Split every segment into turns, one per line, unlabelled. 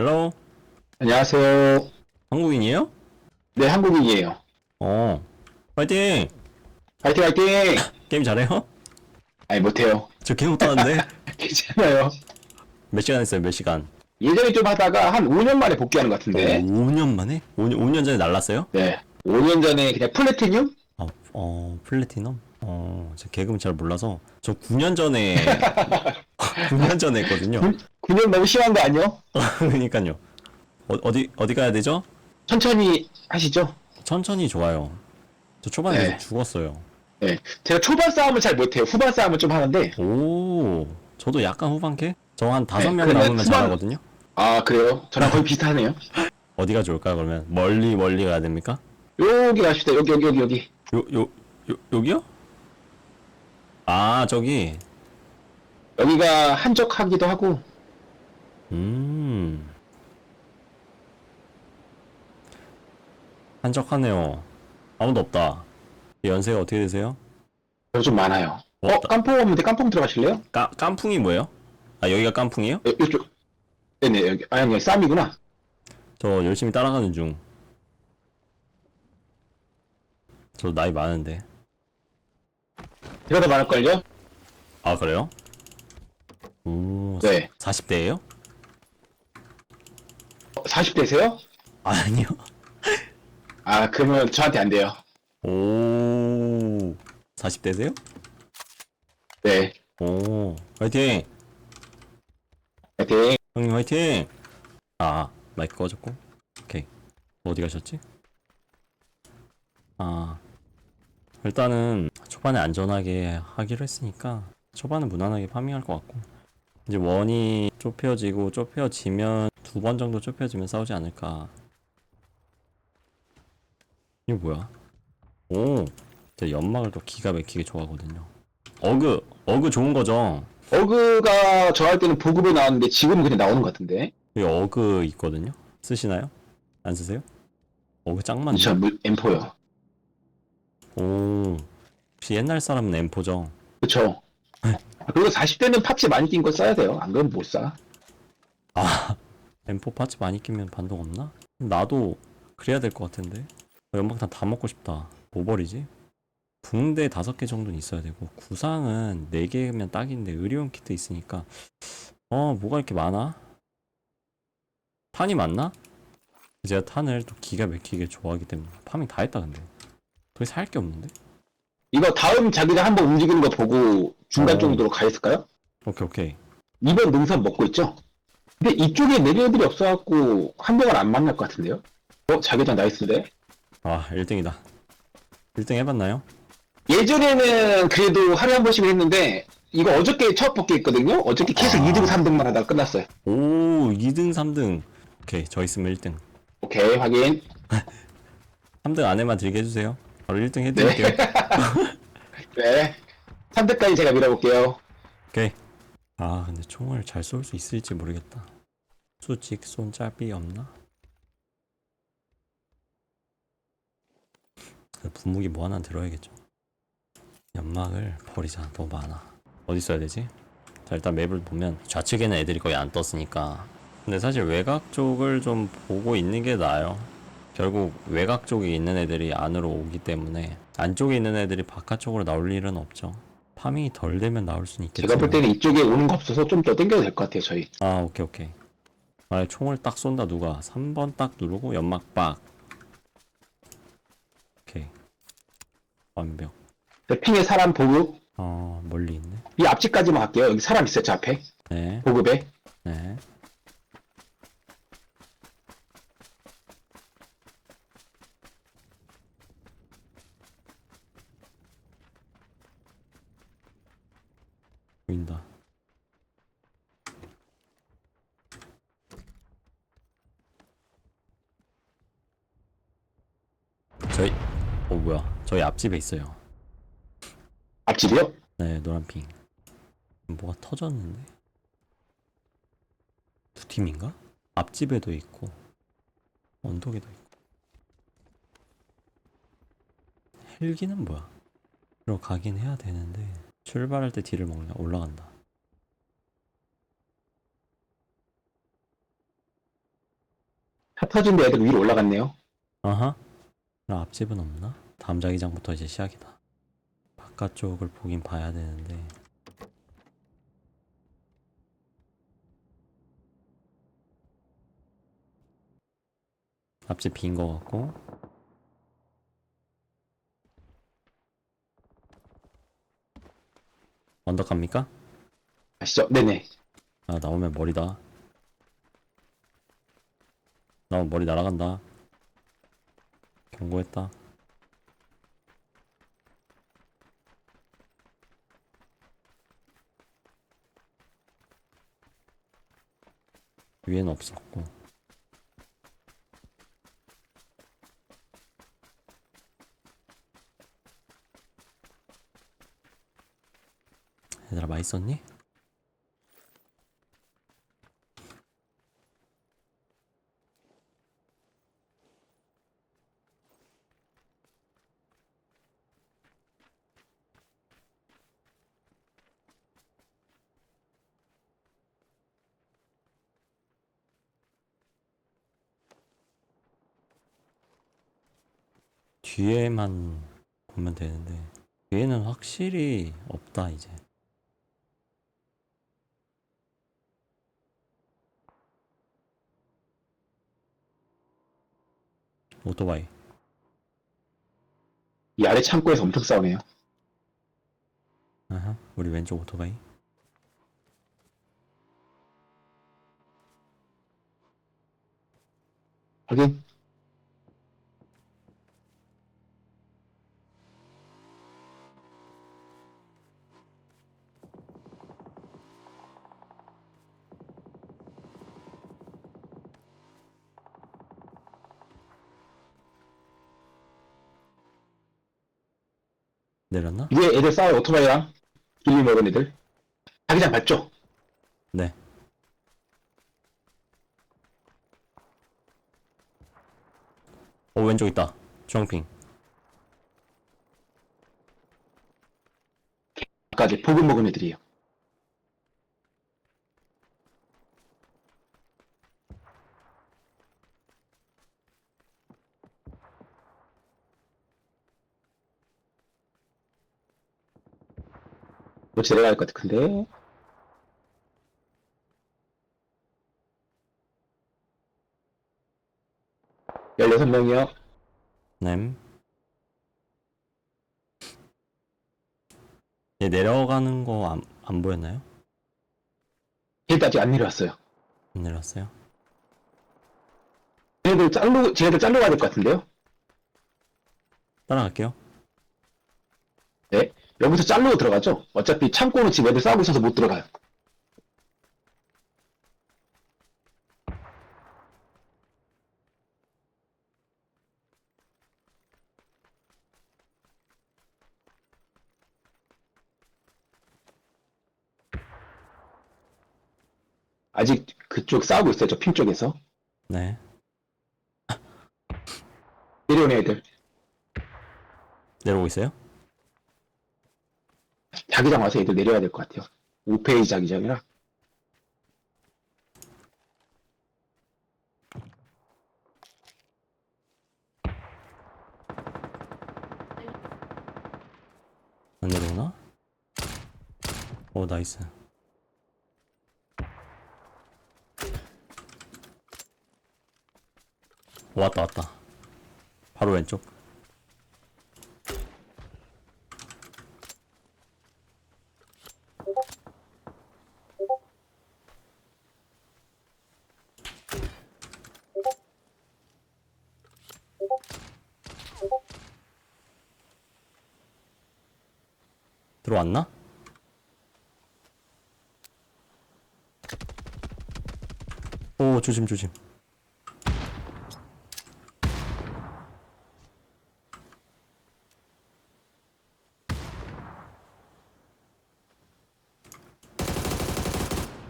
헬로?
안녕하세요.
한국인이에요?
네, 한국인이에요.
어. 파이팅!
화이팅, 화이팅!
게임 잘해요?
아니, 못해요.
저 게임 못하는데?
괜찮아요.
몇 시간 했어요, 몇 시간?
예전에 좀 하다가 한 5년 만에 복귀하는 것
어,
같은데.
5년 만에? 5년, 5년 전에 날랐어요?
네. 5년 전에 그냥 플래티늄?
어, 어, 플래티넘? 어, 저 개그는 잘 몰라서. 저 9년 전에, 9년 전에 했거든요.
9년 너무 심한 거 아니요?
그러니까요. 어, 어디, 어디 가야 되죠?
천천히 하시죠.
천천히 좋아요. 저 초반에
네.
계속 죽었어요.
네. 제가 초반 싸움을 잘 못해요. 후반 싸움은 좀 하는데.
오, 저도 약간 후반캐? 저 한 다섯
네,
명
그러면
남으면
후반-
잘하거든요?
아, 그래요? 저랑 거의 비슷하네요.
어디가 좋을까요, 그러면? 멀리, 멀리 가야 됩니까?
여기 가시다. 여기, 여기, 여기, 여기.
요, 요, 요, 여기요? 아, 저기.
여기가 한적하기도 하고.
음. 한적하네요. 아무도 없다. 연세가 어떻게 되세요?
여기 좀 많아요. 어,
없다.
깜풍 없는데 깜풍 들어가실래요?
까, 깐풍이 뭐예요? 아, 여기가 깐풍이에요?
여, 이쪽. 네네, 여기. 아, 아니, 쌈이구나.
저 열심히 따라가는 중. 저 나이 많은데.
제가 더 많을걸요?
아, 그래요? 오,
네.
40대예요?
40대세요?
아니요.
아, 그러면 저한테 안 돼요.
오, 40대세요?
네.
오, 화이팅!
화이팅.
형님 화이팅! 아, 마이크 꺼졌고. 오케이. 어디 가셨지? 아, 일단은 초반에 안전하게 하기로 했으니까 초반은 무난하게 파밍할 것 같고 이제 원이 좁혀지고 좁혀지면 두 번 정도 좁혀지면 싸우지 않을까. 이게 뭐야? 오, 제 연막을 또 기가 막히게 좋아하거든요. 어그, 어그 좋은 거죠?
어그가 저 할 때는 보급에 나왔는데 지금은 그냥 나오는 것 같은데.
여기 어그 있거든요. 쓰시나요? 안 쓰세요? 어그 짱 많네.
저 물- M4요.
오, 혹시 옛날 사람은 M4죠?
그쵸. 아, 그리고 40대는 팝치 많이 낀 거 써야 돼요. 안 그러면 못 사.
아, M4 파츠 많이 끼면 반동 없나? 나도 그래야 될 것 같은데. 어, 연막탄 다 먹고 싶다. 뭐 버리지? 붕대 다섯 개 정도는 있어야 되고 구상은 네 개면 딱인데 의료용 키트 있으니까 어 뭐가 이렇게 많아? 탄이 많나? 제가 탄을 또 기가 막히게 좋아하기 때문에 파밍 다 했다 근데 더 이상 할 게 없는데?
이거 다음 자기가 한번 움직이는 거 보고 중간
어.
정도로 가 있을까요?
오케이 오케이
2번 능선 먹고 있죠? 근데 이쪽에 내리 애들이 없어갖고 한 명을 안 만날 것 같은데요? 어? 자기장 나이스인데?
아 1등이다 1등 해봤나요?
예전에는 그래도 하루에 한 번씩 했는데 이거 어저께 첫 복귀 했거든요? 어저께 계속
아.
2등, 3등만 하다가 끝났어요.
오 2등 3등 오케이 저 있으면 1등
오케이, 확인.
3등 안에만 들게 해주세요 바로 1등 해드릴게요
네. 3등까지 제가 밀어볼게요.
오케이 아 근데 총을 잘쏠 수 있을지 모르겠다. 수직 손잡이 없나? 분무기 뭐 하나 들어야겠죠. 연막을 버리자. 너무 많아. 어디 써야 되지? 자 일단 맵을 보면 좌측에는 애들이 거의 안 떴으니까. 근데 사실 외곽 쪽을 좀 보고 있는 게 나아요. 결국 외곽 쪽에 있는 애들이 안으로 오기 때문에 안쪽에 있는 애들이 바깥쪽으로 나올 일은 없죠 파밍이 덜 되면 나올 수는 있겠지만
제가 볼 때는 이쪽에 오는 거 없어서 좀 더 땡겨도 될 것 같아요, 저희.
아 오케이 오케이 아 총을 딱 쏜다 누가 3번 딱 누르고 연막 빡 오케이 완벽
저 핑에 사람 보급.
어 멀리 있네
이 앞집까지만 갈게요. 여기 사람 있어요, 저 앞에.
네
보급에.
네. 보인다. 저희 어 뭐야? 저희 앞집에 있어요.
앞집이요?
네, 노란 핑. 뭐가 터졌는데? 두 팀인가? 앞집에도 있고 언덕에도 있고 헬기는 뭐야? 들어가긴 해야 되는데 출발할 때 뒤를 먹냐? 올라간다
차 터진데 애들 위로 올라갔네요.
아하. 그럼 앞집은 없나? 다음 자기장부터 이제 시작이다. 바깥쪽을 보긴 봐야 되는데. 앞집 빈 거 같고. 언덕 갑니까?
아시죠? 네네.
아, 나오면 머리다. 나오면 머리 날아간다. 경고했다. 위에는 없었고. 썼니? 뒤에만 보면 되는데 뒤에는 확실히 없다 이제 오토바이
이 아래 창고에서 엄청 싸우네요.
아하 우리 왼쪽 오토바이
확인.
내렸나?
위에 애들 싸워요. 오토바이랑 길리 먹은 애들. 자기장 봤죠?
네어 왼쪽 있다 주황핑
아까지 보급 먹은 애들이에요. 그렇지 내려갈 것 같은데. 열여섯 명이요.
램. 얘 내려가는 거 안 안 보였나요?
얘들 아직 안 내려왔어요.
안 내려왔어요?
쟤네들 짤로, 쟤네들 짤로 가야 될 것 같은데요?
따라갈게요.
네. 여기서 짤로 들어가죠? 어차피 창고는 지금 애들 싸우고 있어서 못 들어가요. 아직 그쪽 싸우고 있어요. 저 핀 쪽에서.
네.
내려오는 애들.
내려오고 있어요?
자기장 와서 애들 내려야 될 것 같아요. 5페이지 자기장이라.
안 내려오나? 오, 나이스. 왔다, 왔다. 바로 왼쪽. 들어왔나? 오 조심 조심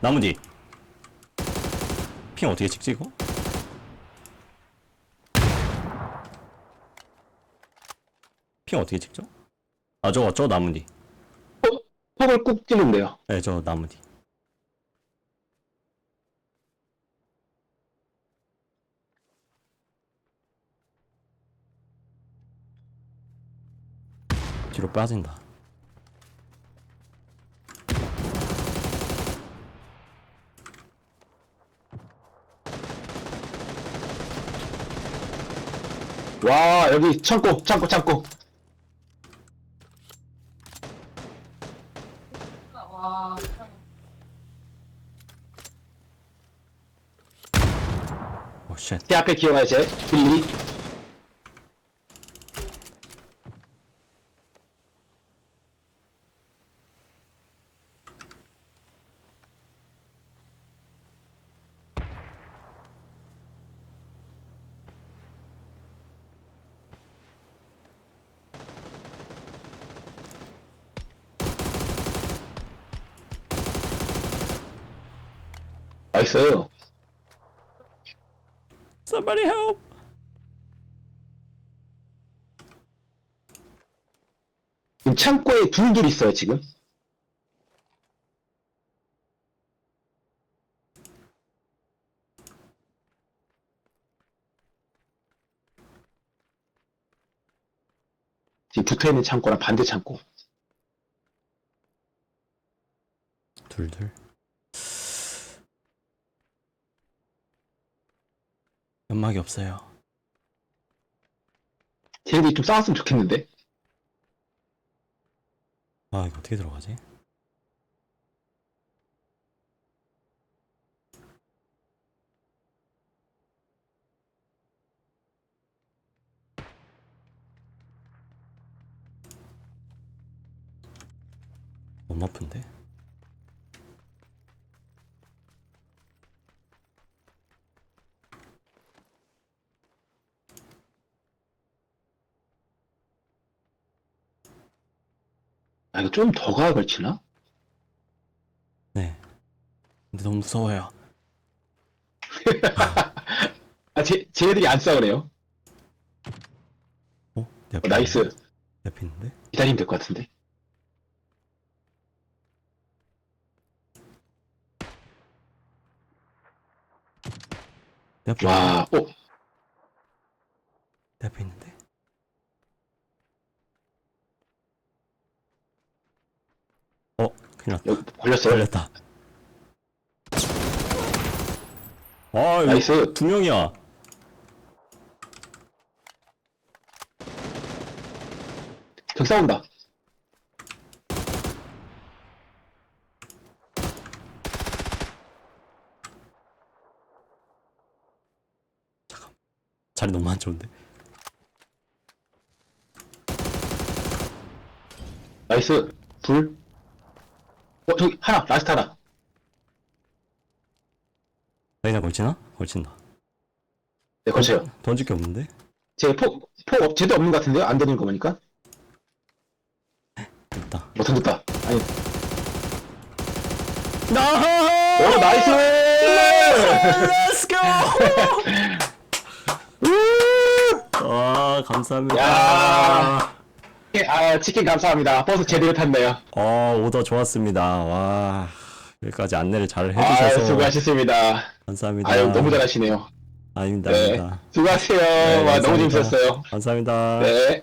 나무 뒤. 핑 어떻게 찍지 이거? 핑 어떻게 찍죠? 아 저거 저 나무 뒤.
폭을 꾹 찌면 돼요.
네, 저 나무 뒤. 뒤로 빠진다.
와 여기 창고 창고 창고
오 쉣.
제 앞에 기어가요 제 빌리 나이스
Somebody help!
지금 창고에 둘둘 있어요 지금 지금 붙어있는 창고랑 반대 창고
둘둘. 연막이 없어요.
쟤네들이 좀 싸웠으면 좋겠는데
아 이거 어떻게 들어가지? 너무 아픈데?
아 이거 좀 더 가야 걸치나?
네. 근데 너무 무서워요.
아 쟤, 쟤네들이 안 싸우네요
어? 내
어,
앞에
나이스
있는데? 내 앞에 있는데?
기다리면 될 것 같은데
내 앞에
와 어?
내 앞에 있는데? 어? 큰일 났다.
여기 걸렸어요
걸렸다. 아,
나이스
두 명이야.
저기 싸운다
자리 너무 안 좋은데.
나이스 둘 어, 저기 하나 라스트 하나
라이나 걸치나? 걸친다.
네 걸쳐요
던질 게 없는데?
폭 쟤도 없는 것 같은데요? 안 되는 거 보니까
있다.
못 던졌다 아니
나!
오 나이스
Let's go! 와, 감사합니다.
야. 예, 아 치킨 감사합니다 버스 제대로 탔네요
어, 오더 좋았습니다. 와, 여기까지 안내를 잘
아
해주셔서
수고하셨습니다
감사합니다.
아유 너무 잘하시네요
아닙니다,
네
아닙니다.
수고하세요
네,
와 너무
감사합니다.
재밌었어요
감사합니다.
네